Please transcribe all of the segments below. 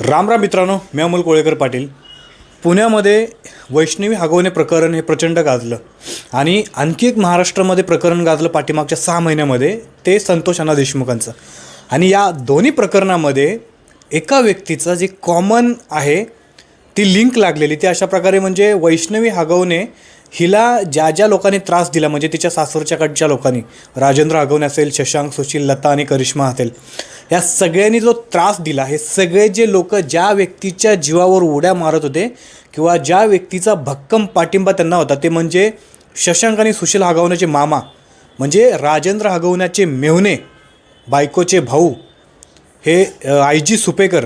राम राम मित्रांनो मी अमोल कोळेकर पाटील. पुण्यामध्ये वैष्णवी हगवणे प्रकरण हे प्रचंड गाजलं. आणि आणखी एक महाराष्ट्रामध्ये प्रकरण गाजलं पाठीमागच्या सहा महिन्यामध्ये ते संतोष अण्णा देशमुखांचं. आणि या दोन्ही प्रकरणामध्ये एका व्यक्तीचं जे कॉमन आहे ती लिंक लागलेली. ती अशा प्रकारे म्हणजे वैष्णवी हगवणे हिला ज्या ज्या लोकांनी त्रास दिला म्हणजे तिच्या सासरच्याकडच्या लोकांनी राजेंद्र आगवणे असेल शशांक सुशील लता आणि करिश्मा असेल या सगळ्यांनी जो त्रास दिला हे सगळे जे लोक ज्या व्यक्तीच्या जीवावर उड्या मारत होते किंवा ज्या व्यक्तीचा भक्कम पाठिंबा त्यांना होता ते म्हणजे शशांक आणि सुशील हागवण्याचे मामा म्हणजे राजेंद्र हागवण्याचे मेहुणे बायकोचे भाऊ हे आय जी सुपेकर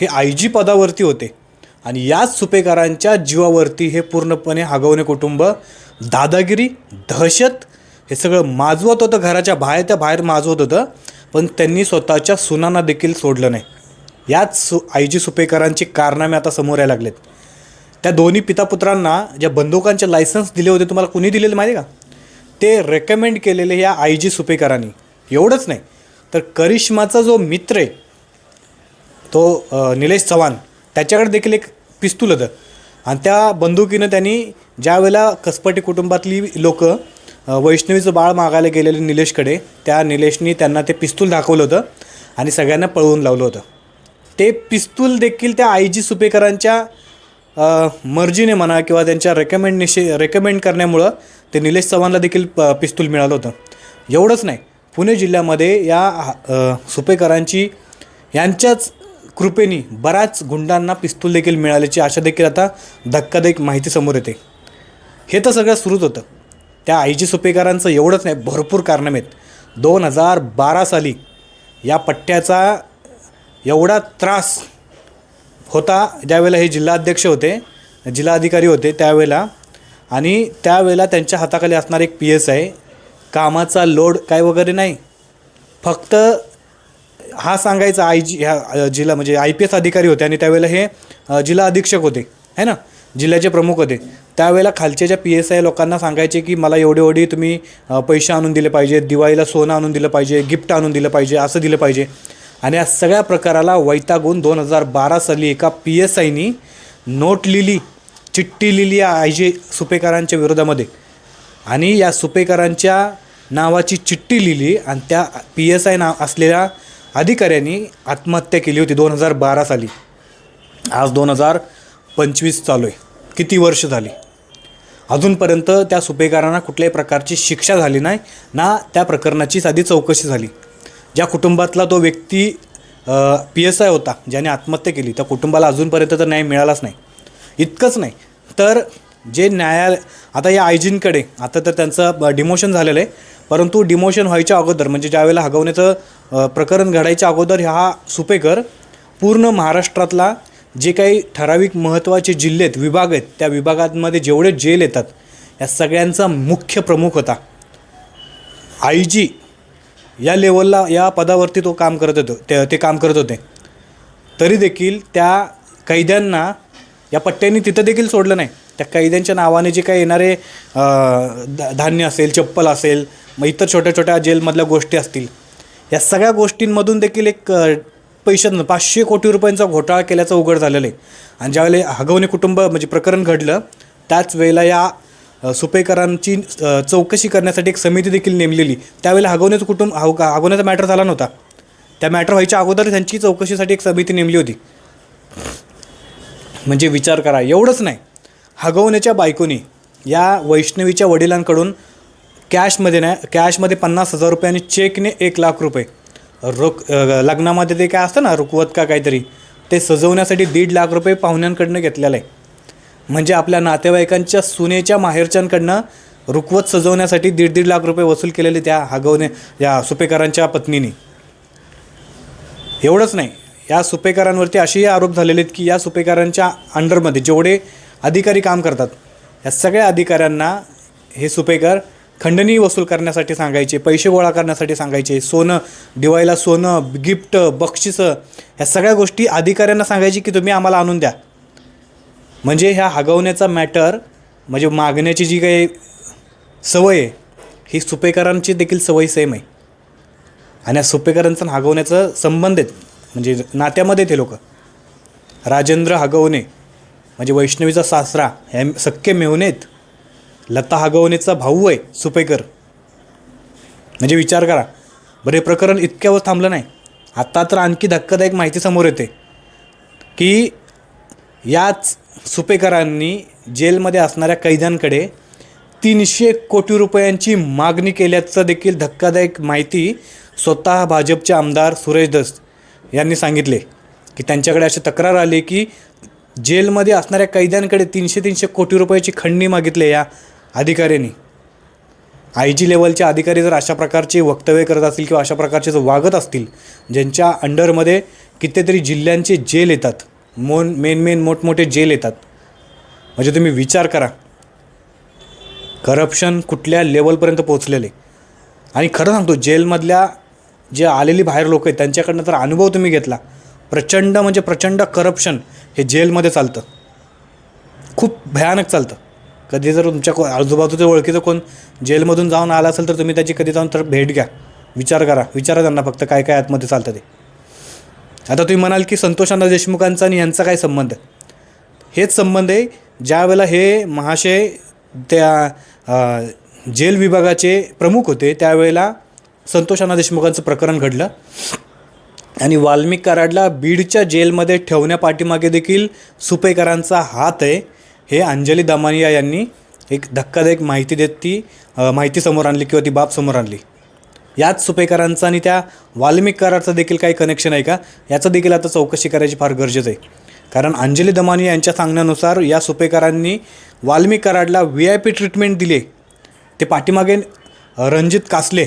हे आय जी पदावरती होते. आणि याच सुपेकरांच्या जीवावरती हे पूर्णपणे हगवणे कुटुंब दादागिरी दहशत हे सगळं माजवत होतं घराच्या बाहेर त्या बाहेर माजवत होतं पण त्यांनी स्वतःच्या सुनांना देखील सोडलं नाही. याच सु आय जी सुपेकरांची कारनामे आता समोर यायला लागलेत. त्या दोन्ही पितापुत्रांना ज्या बंदुकांचे लायसन्स दिले होते तुम्हाला कुणी दिलेले माहिती का? ते रेकमेंड केलेले या आय जी सुपेकरांनी. एवढंच नाही तर करिश्माचा जो मित्र आहे तो निलेश चव्हाण त्याच्याकडे देखील एक पिस्तूल होतं आणि त्या बंदुकीनं त्यांनी ज्यावेळेला कसपटी कुटुंबातली लोक वैष्णवीचं बाळ मागायला गेलेले निलेशकडे त्या निलेशनी त्यांना ते पिस्तूल दाखवलं होतं आणि सगळ्यांना पळवून लावलं होतं. ते पिस्तूल देखील त्या आय जी सुपेकरांच्या मर्जीने म्हणा किंवा त्यांच्या रेकमेंडनिशी रेकमेंड करण्यामुळं ते निलेश चव्हाणला देखील प पिस्तूल मिळालं होतं. एवढंच नाही पुणे जिल्ह्यामध्ये या सुपेकरांची यांच्याच कृपेनी बऱ्याच गुंडांना पिस्तूल देखील मिळाल्याची आशा देखील आता धक्कादायक माहिती समोर येते. हे तर सगळं सुरूच होतं. त्या आय सुपेकरांचं एवढंच नाही भरपूर कारणामे आहेत. दोन हजार बारा साली या पट्ट्याचा एवढा त्रास होता ज्यावेळेला हे जिल्हाध्यक्ष होते जिल्हाधिकारी होते त्यावेळेला. आणि त्यावेळेला त्यांच्या हाताखाली असणार एक पी एस आहे कामाचा लोड काय वगैरे नाही. फक्त हा सांगायचा आय जी ह्या जिल्हा म्हणजे आय पी एस अधिकारी होते आणि त्यावेळेला हे जिल्हा अधीक्षक होते है ना? जिल्ह्याचे प्रमुख होते. त्यावेळेला खालच्या ज्या पी एस आय लोकांना सांगायचे की मला एवढे एवढी तुम्ही पैसे आणून दिले पाहिजे दिवाळीला सोनं आणून दिलं पाहिजे गिफ्ट आणून दिलं पाहिजे असं दिलं पाहिजे. आणि या सगळ्या प्रकाराला वैतागून दोन हजार बारा साली एका पी एस आयनी नोट लिहिली चिठ्ठी लिहिली या आय जी सुपेकरांच्या विरोधामध्ये. आणि या सुपेकरांच्या नावाची चिठ्ठी लिहिली आणि त्या पी एस आय नाव असलेल्या अधिकाऱ्यांनी आत्महत्या केली होती दोन हजार बारा साली. आज दोन हजार पंचवीस चालू आहे. किती वर्ष झाली? अजूनपर्यंत त्या सुपेकारांना कुठल्याही प्रकारची शिक्षा झाली नाही ना त्या प्रकरणाची साधी चौकशी झाली. ज्या कुटुंबातला तो व्यक्ती पी एस आय होता ज्याने आत्महत्या केली त्या कुटुंबाला अजूनपर्यंत तर न्याय मिळालाच नाही. इतकंच नाही. तर जे न्यायालय आता या आयजींकडे आता तर त्यांचं डिमोशन झालेलं आहे. परंतु डिमोशन व्हायच्या अगोदर म्हणजे ज्यावेळेला हगवण्याचं प्रकरण घडायच्या अगोदर हा सुपेकर पूर्ण महाराष्ट्रातला जे काही ठराविक महत्त्वाचे जिल्हे आहेत विभाग आहेत त्या विभागांमध्ये जेवढे जेल येतात या सगळ्यांचा मुख्य प्रमुख होता. आय जी या लेवलला या पदावरती तो काम करत होतो ते ते काम करत होते. तरी देखील त्या कैद्यांना या पट्ट्यांनी तिथं देखील सोडलं नाही. त्या कैद्यांच्या नावाने जे काही येणारे धान्य असेल चप्पल असेल मग इतर छोट्या छोट्या जेलमधल्या गोष्टी असतील या सगळ्या गोष्टींमधून देखील एक अ, पाचशे कोटी रुपयांचा घोटाळा केल्याचं उघड झालेलं आहे. आणि ज्यावेळेला हगवणे कुटुंब म्हणजे प्रकरण घडलं त्याच वेळेला या सुपेकरांची चौकशी करण्यासाठी एक समिती देखील नेमलेली. त्यावेळेला हगवण्याचं कुटुंब हग हगवण्याचा मॅटर झाला नव्हता. त्या मॅटर व्हायच्या अगोदर त्यांची चौकशीसाठी एक समिती नेमली होती. म्हणजे विचार करा एवढंच नाही. हगवण्याच्या बायकोनी या वैष्णवीच्या वडिलांकडून कॅशमध्ये नाही कॅशमध्ये पन्नास हजार रुपये आणि चेकने एक लाख रुपये. रोख लग्नामध्ये ते काय असतं ना रुकवत का काहीतरी ते सजवण्यासाठी दीड लाख रुपये पाहुण्यांकडनं घेतलेलं आहे. म्हणजे आपल्या नातेवाईकांच्या सुनेच्या माहेरच्यांकडनं रुकवत सजवण्यासाठी दीड दीड लाख रुपये वसूल केलेले त्या हगवणे या सुपेकरांच्या पत्नीने. एवढंच नाही. या सुपेकरांवरती असेही आरोप झालेले आहेत की या सुपेकरांच्या अंडरमध्ये जेवढे अधिकारी काम करतात या सगळ्या अधिकाऱ्यांना हे सुपेकर खंडणी वसूल करण्यासाठी सांगायचे पैसे गोळा करण्यासाठी सांगायचे सोनं दिवाळीला सोनं गिफ्ट बक्षिसं ह्या सगळ्या गोष्टी अधिकाऱ्यांना सांगायची की तुम्ही आम्हाला आणून द्या. म्हणजे ह्या हगवण्याचा मॅटर म्हणजे मागण्याची जी काही सवय आहे ही सुपेकरांची देखील सवय सेम आहे. आणि या सुपेकरांचा आणि हगवण्याचं संबंध आहे म्हणजे नात्यामध्ये ते लोक. राजेंद्र हगवणे म्हणजे वैष्णवीचा सासरा ह्या सख्खे मेवणेत लता हगवणेचा भाऊ आहे सुपेकर. म्हणजे विचार करा बरं हे प्रकरण इतक्यावर थांबलं नाही. आत्ता तर आणखी धक्कादायक माहिती समोर येते की याच सुपेकरांनी जेलमध्ये असणाऱ्या कैद्यांकडे तीनशे कोटी रुपयांची मागणी केल्याचं देखील धक्कादायक माहिती स्वतः भाजपचे आमदार सुरेश दस यांनी सांगितले की त्यांच्याकडे अशी तक्रार आली की जेलमध्ये असणाऱ्या कैद्यांकडे तीनशे तीनशे कोटी रुपयाची खंडणी मागितली या अधिकाऱ्यांनी. आय जी लेवलचे अधिकारी जर अशा प्रकारचे वक्तव्य करत असतील किंवा अशा प्रकारचे जर वागत असतील ज्यांच्या अंडरमध्ये कितीतरी जिल्ह्यांचे जेल येतात मोन मेन मेन मोठमोठे जेल येतात म्हणजे तुम्ही विचार करा. करप्शन कुठल्या लेवलपर्यंत पोहोचलेले? आणि खरं सांगतो जेलमधल्या जे आलेली बाहेर लोक आहेत त्यांच्याकडनं तर अनुभव तुम्ही घेतला. प्रचंड म्हणजे प्रचंड करप्शन हे जेलमध्ये चालतं. खूप भयानक चालतं. कधी जर तुमच्या को आजूबाजूच्या ओळखीचं कोण जेलमधून जाऊन आला असेल तर तुम्ही त्याची कधी जाऊन तर भेट घ्या. विचार करा. विचारा त्यांना फक्त काय काय आतमध्ये चालतं ते. आता तुम्ही म्हणाल की संतोषांना देशमुखांचा आणि यांचा काय संबंध? आहे हेच संबंध आहे ज्या वेळेला हे महाशय त्या जेल विभागाचे प्रमुख होते त्यावेळेला संतोषांना देशमुखांचं प्रकरण घडलं. आणि वाल्मिक कराडला बीडच्या जेलमध्ये ठेवण्यापाठीमागे देखील सुपेकरांचा हात आहे. हे अंजली दमानिया यांनी एक धक्कादायक माहिती देत ती माहिती समोर आणली किंवा ती बाब समोर आणली. याच सुपेकरांचा आणि त्या वाल्मिक कराडचं देखील काही कनेक्शन आहे का? याचं देखील आता चौकशी करायची फार गरजेचं आहे. कारण अंजली दमानिया यांच्या सांगण्यानुसार या सुपेकरांनी वाल्मिक कराडला व्ही आय पी ट्रीटमेंट दिले ते पाठीमागे रणजित कासले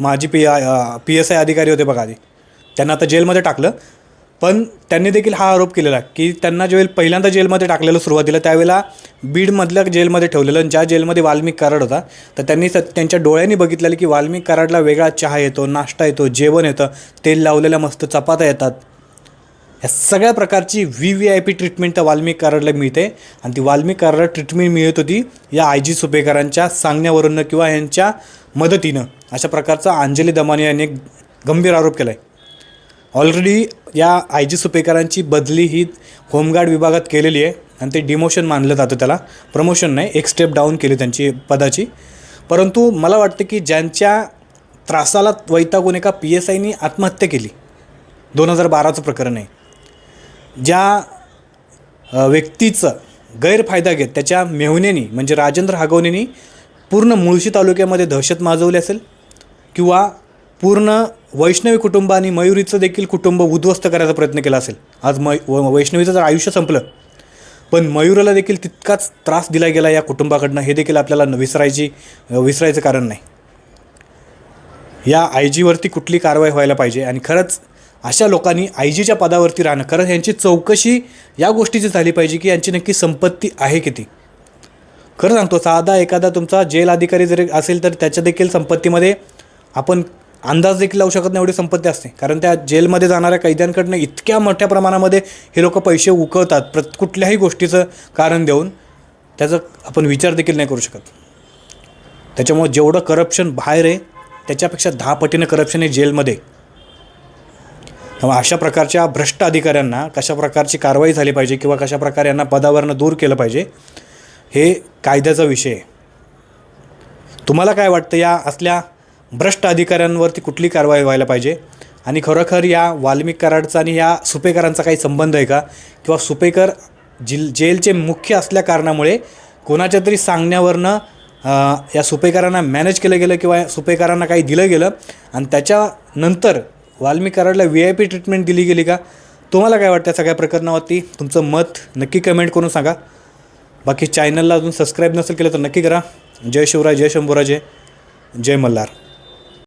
माजी P I P S I अधिकारी होते बघा आधी. त्यांना आता जेलमध्ये टाकलं. पण त्यांनी देखील हा आरोप केलेला की त्यांना ज्यावेळी पहिल्यांदा जेलमध्ये टाकलेलं सुरुवातीला त्यावेळेला बीडमधल्या जेलमध्ये ठेवलेलं आणि ज्या जेलमध्ये वाल्मिक कराड होता तर त्यांनी स- त्यांच्या डोळ्यांनी बघितलेलं की वाल्मिक कराडला वेगळा चहा येतो नाश्ता येतो जेवण येतं तेल लावलेल्या मस्त चपात्या येतात. या सगळ्या प्रकारची V V I P treatment त्या वाल्मिक कार्डला मिळते. आणि ती वाल्मिक कराडला ट्रीटमेंट मिळत होती या आय जी सुपेकरांच्या सांगण्यावरून किंवा यांच्या मदतीनं. अशा प्रकारचा अंजली दमाने यांनी एक गंभीर आरोप केला आहे ऑलरेडी या आय जी सुपेकरांची बदली ही होमगार्ड विभागात केलेली आहे. आणि ते डिमोशन मानलं जातं त्याला. प्रमोशन नाही एक स्टेप डाऊन केली त्यांची पदाची. परंतु मला वाटतं की ज्यांच्या त्रासाला वैतागून एका पी एस आयनी आत्महत्या केली दोन हजार बाराचं प्रकरण आहे. ज्या व्यक्तीचं गैरफायदा घेत त्याच्या मेहुनेनी म्हणजे राजेंद्र हागवणेनी पूर्ण मुळशी तालुक्यामध्ये दहशत माजवली असेल किंवा पूर्ण वैष्णवी कुटुंब आणि मयुरीचं देखील कुटुंब उद्ध्वस्त करायचा प्रयत्न केला असेल. आज मै व- वैष्णवीचं जर आयुष्य संपलं पण मयुराला देखील तितकाच त्रास दिला गेला या कुटुंबाकडनं हे देखील आपल्याला न- विसरायची विसरायचं कारण नाही. या आय जीवरती कुठली कारवाई व्हायला पाहिजे आणि खरंच अशा लोकांनी आय जीच्या पदावरती राहणं. कारण यांची चौकशी या गोष्टीची झाली पाहिजे की यांची नक्की संपत्ती आहे किती. खरं सांगतो साधा एखादा तुमचा जेल अधिकारी जरी असेल तर त्याच्या देखील संपत्तीमध्ये आपण अंदाज देखील लावू शकत नाही एवढी संपत्ती असते. कारण त्या जेलमध्ये जाणाऱ्या कैद्यांकडनं इतक्या मोठ्या प्रमाणामध्ये हे लोक पैसे उकळतात प्र कुठल्याही गोष्टीचं कारण देऊन त्याचा आपण विचार देखील नाही करू शकत. त्याच्यामुळे जेवढं करप्शन बाहेर आहे त्याच्यापेक्षा दहा पटीनं करप्शन आहे जेलमध्ये. त्यामुळे अशा प्रकारच्या भ्रष्ट अधिकाऱ्यांना कशा प्रकारची कारवाई झाली पाहिजे किंवा कशा प्रकारे यांना पदावरनं दूर केलं पाहिजे हे कायद्याचा विषय आहे. तुम्हाला काय वाटतं या असल्या भ्रष्ट अधिकाऱ्यांवरती कुठली कारवाई व्हायला पाहिजे? आणि खरोखर या वाल्मिक कराडचा आणि या सुपेकरांचा काही संबंध आहे का? किंवा सुपेकर जिल जेलचे मुख्य असल्या कारणामुळे कोणाच्या तरी सांगण्यावरनं या सुपेकरांना मॅनेज केलं गेलं किंवा सुपेकरांना काही दिलं गेलं आणि त्याच्यानंतर वाल्मी कराडला व्ही आय पी ट्रीटमेंट दिली गेली का? तुम्हाला काय वाटतं सगळ्या प्रकरणावरती? तुमचं मत नक्की कमेंट करून सांगा. बाकी चॅनलला अजून सबस्क्राईब नसेल केलं तर नक्की करा. जय शिवराय जय शंभूराजे जय मल्हार.